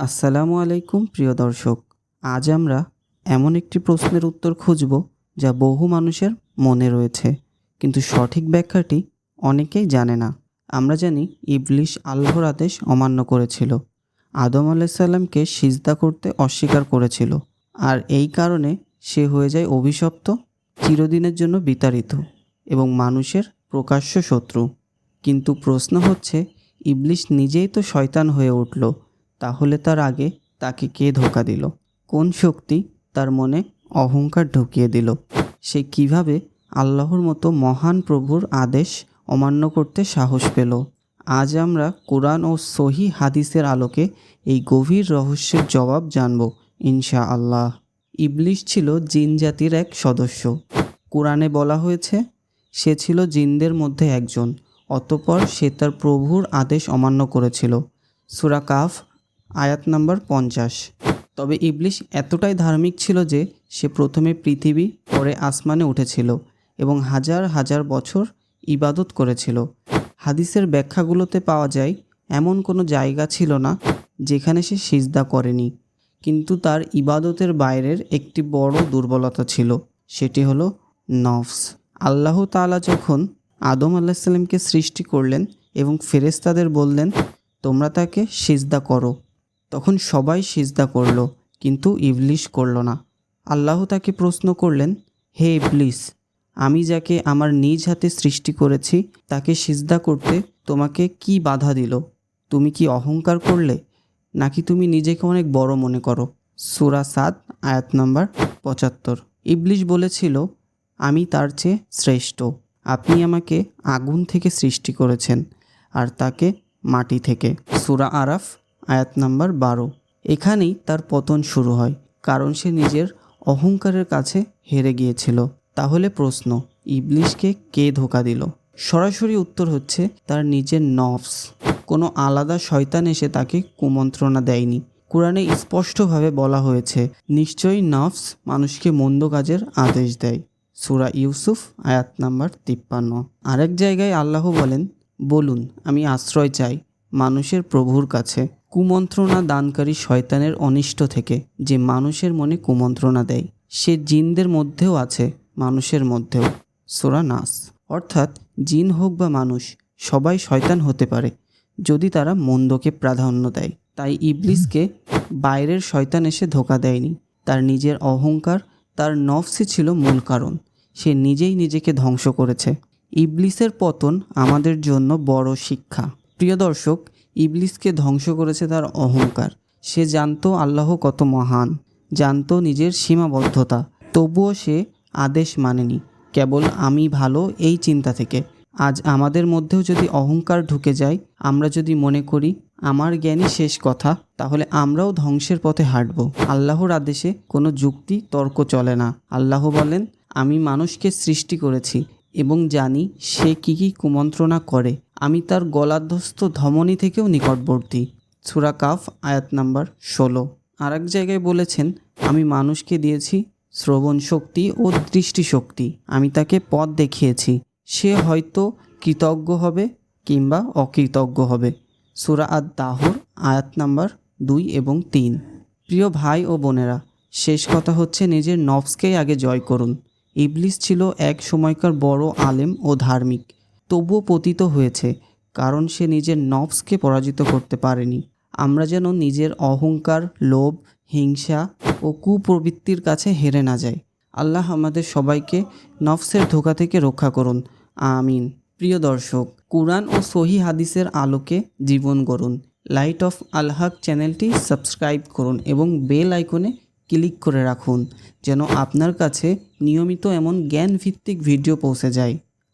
আসসালামু আলাইকুম, প্রিয় দর্শক। আজ আমরা এমন একটি প্রশ্নের উত্তর খুঁজব যা বহু মানুষের মনে রয়েছে। কিন্তু সঠিক ব্যাখ্যাটি অনেকেই জানে না। আমরা জানি ইবলিশ আল্লাহর আদেশ অমান্য করেছিল। আদম আলাইসাল্লামকে সিজদা করতে অস্বীকার করেছিল। আর এই কারণে সে হয়ে যায় অভিশপ্ত, চিরদিনের জন্য বিতাড়িত এবং মানুষের প্রকাশ্য শত্রু। কিন্তু প্রশ্ন হচ্ছে, ইবলিশ নিজেই তো শয়তান হয়ে উঠল। তাহলে তার আগে তাকে কে ধোকা দিল? কোন শক্তি তার মনে অহংকার ঢুকিয়ে দিল? সে কীভাবে আল্লাহর মতো মহান প্রভুর আদেশ অমান্য করতে সাহস পেল? আজ আমরা কোরআন ও সহি হাদিসের আলোকে এই গভীর রহস্যের জবাব জানব ইনশা আল্লাহ ইবলিশ ছিল জিন জাতির এক সদস্য। কোরআনে বলা হয়েছে, সে ছিল জিনদের মধ্যে একজন, অতপর সে তার প্রভুর আদেশ অমান্য করেছিল। সুরা কাফ আয়াত নাম্বার পঞ্চাশ। তবে ইবলিশ এতটাই ধার্মিক ছিল যে সে প্রথমে পৃথিবী, পরে আসমানে উঠেছিল এবং হাজার হাজার বছর ইবাদত করেছিল। হাদিসের ব্যাখ্যাগুলোতে পাওয়া যায়, এমন কোনো জায়গা ছিল না যেখানে সে সিজদা করেনি। কিন্তু তার ইবাদতের বাইরের একটি বড় দুর্বলতা ছিল, সেটি হলো নফস। আল্লাহ তাআলা যখন আদম আলাহিসাল্লামকে সৃষ্টি করলেন এবং ফেরেস্তাদের বললেন, তোমরা তাকে সিজদা করো। তখন সবাই সিজদা করল, কিন্তু ইবলিশ করল না। আল্লাহ তাকে প্রশ্ন করলেন, হে ইবলিস আমি যাকে আমার নিজ হাতে সৃষ্টি করেছি, তাকে সিজদা করতে তোমাকে কি বাধা দিল? তুমি কি অহংকার করলে? নাকি তুমি নিজেকে অনেক বড় মনে করো? সুরা সাত, আয়াত নম্বর পঁচাত্তর। ইবলিশ বলেছিল, আমি তার চেয়ে শ্রেষ্ঠ। আপনি আমাকে আগুন থেকে সৃষ্টি করেছেন, আর তাকে মাটি থেকে। সুরা আরাফ আয়াত নাম্বার বারো। এখানেই তার পতন শুরু হয়, কারণ সে নিজের অহংকারের কাছে হেরে গিয়েছিল। তাহলে প্রশ্ন, ইবলিশকে কে ধোকা দিল? সরাসরি উত্তর হচ্ছে তার নিজের নফস। কোনো আলাদা শয়তান এসে তাকে কুমন্ত্রণা দেয়নি। কোরআনে স্পষ্টভাবে বলা হয়েছে, নিশ্চয়ই নফস মানুষকে মন্দ কাজের আদেশ দেয়। সুরা ইউসুফ, আয়াত নাম্বার তিপ্পান্ন। আরেক জায়গায় আল্লাহ বলেন, বলুন, আমি আশ্রয় চাই মানুষের প্রভুর কাছে। কুমন্ত্রণা দানকারী শয়তানের অনিষ্ট থেকে, যে মানুষের মনে কুমন্ত্রণা দেয়, সে জিনদের মধ্যেও আছে, মানুষের মধ্যেও। সোরা নাস। অর্থাৎ, জিন হোক বা মানুষ, সবাই শয়তান হতে পারে, যদি তারা মন্দকে প্রাধান্য দেয়। তাই ইবলিসকে বাইরের শয়তান এসে ধোকা দেয়নি। তার নিজের অহংকার, তার নফসই ছিল মূল কারণ। সে নিজেই নিজেকে ধ্বংস করেছে। ইবলিসের পতন আমাদের জন্য বড় শিক্ষা। প্রিয় দর্শক ইবলিসকে ধ্বংস করেছে তার অহংকার। সে জানতো আল্লাহ কত মহান, জানতো নিজের সীমাবদ্ধতা। তবুও সে আদেশ মানেনি, কেবল আমি ভালো এই চিন্তা থেকে। আজ আমাদের মধ্যেও যদি অহংকার ঢুকে যায়, আমরা যদি মনে করি, আমার জ্ঞানই শেষ কথা, তাহলে আমরাও ধ্বংসের পথে হাঁটব। আল্লাহর আদেশে কোনো যুক্তি, তর্ক চলে না। আল্লাহ বলেন, আমি মানুষকে সৃষ্টি করেছি এবং জানি সে কি কি কুমন্ত্রণা করে। আমি তার গলাধ্বস্ত ধমনী থেকেও নিকটবর্তী। সুরা কাফ, আয়াত নাম্বার ষোলো। আর এক জায়গায় বলেছেন, আমি মানুষকে দিয়েছি শ্রবণ শক্তি ও দৃষ্টিশক্তি আমি তাকে পথ দেখিয়েছি। সে হয়তো কৃতজ্ঞ হবে কিংবা অকৃতজ্ঞ হবে। সুরা আদ দাহর আয়াত নাম্বার দুই এবং তিন। প্রিয় ভাই ও বোনেরা, শেষ কথা হচ্ছে নিজের নফসকেই আগে জয় করুন। ইবলিস ছিল এক সময়কার বড় আলেম ও ধার্মিক। তবুও পতিত হয়েছে, কারণ সে নিজের নফসকে পরাজিত করতে পারেনি। আমরা যেন নিজের অহংকার, লোভ, হিংসা ও কুপ্রবৃত্তির কাছে হেরে না যাই। আল্লাহ আমাদের সবাইকে নফসের ধোকা থেকে রক্ষা করুন। আমিন। প্রিয় দর্শক, কোরআন ও সহি হাদিসের আলোকে জীবন গড়ুন। লাইট অফ আলহাক চ্যানেলটি সাবস্ক্রাইব করুন এবং বেল আইকনে ক্লিক করে রাখুন, যেন আপনার কাছে নিয়মিত এমন জ্ঞানভিত্তিক ভিডিও পৌঁছে যায়।